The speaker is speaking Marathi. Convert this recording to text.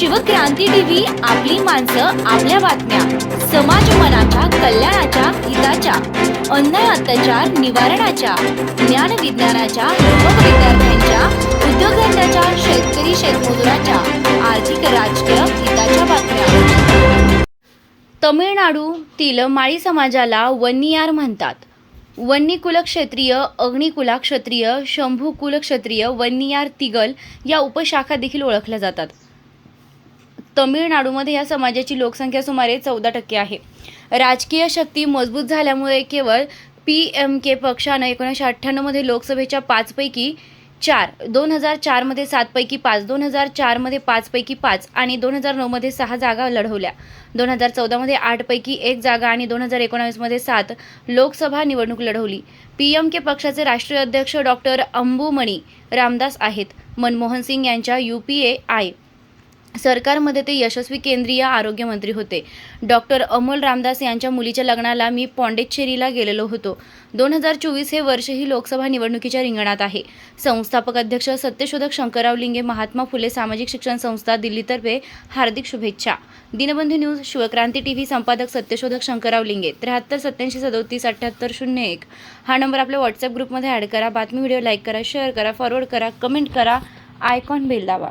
शिवक्रांती टीव्ही आपली माणसं आपल्या बातम्या. समाज मनाच्या कल्याणाच्या हिताच्या. अन्याय अत्याचार निवारणाच्या. ज्ञान विज्ञानाच्या युवक विद्यार्थ्यांच्या उद्योगधंद्याच्या शेतकरी शेतमजुराच्या. आर्थिक राजकीय हिताच्या बातम्या. तमिळनाडूतील माळी समाजाला वन्नियार म्हणतात. वन्नी कुलक्षत्रिय अग्निकुला क्षत्रिय शंभू कुलक्षत्रिय वन्नियार तिगल या उपशाखा देखील ओळखल्या जातात. तमिळनाडूमध्ये या समाजाची लोकसंख्या सुमारे चौदा टक्के आहे. राजकीय शक्ती मजबूत झाल्यामुळे केवळ पी एम के पक्षानं एकोणीसशे अठ्ठ्याण्णवमध्ये लोकसभेच्या पाचपैकी चार दोन हजार चारमध्ये सातपैकी पाच दोन हजार चारमध्ये पाचपैकी पाच आणि दोन हजार नऊमध्ये सहा जागा लढवल्या. दोन हजार चौदामध्ये आठपैकी एक जागा आणि दोन हजार एकोणावीसमध्ये सात लोकसभा निवडणूक लढवली. पी एम के पक्षाचे राष्ट्रीय अध्यक्ष डॉक्टर अंबुमणी रामदास आहेत. मनमोहन सिंग यांच्या यू पी ए आय. सरकारमध्ये ते यशस्वी केंद्रीय आरोग्यमंत्री होते. डॉक्टर अमोल रामदास यांच्या मुलीच्या लग्नाला मी पॉंडेचेरीला गेलेलो होतो. दोन हजार चोवीस हे वर्ष ही लोकसभा निवडणुकीच्या रिंगणात आहे. संस्थापक अध्यक्ष सत्यशोधक शंकरराव लिंगे महात्मा फुले सामाजिक शिक्षण संस्था दिल्लीतर्फे हार्दिक शुभेच्छा. Dinbandhu news Shivkranti T V संपादक सत्यशोधक शंकरराव लिंगे. त्र्याहत्तर सत्याऐंशी सदोतीस अठ्ठ्याहत्तर शून्य एक. हा नंबर आपल्या व्हॉट्सअप ग्रुपमध्ये ॲड करा. बातमी व्हिडिओ लाईक करा शेअर करा फॉरवर्ड करा कमेंट करा. आयकॉन बेल दाबा.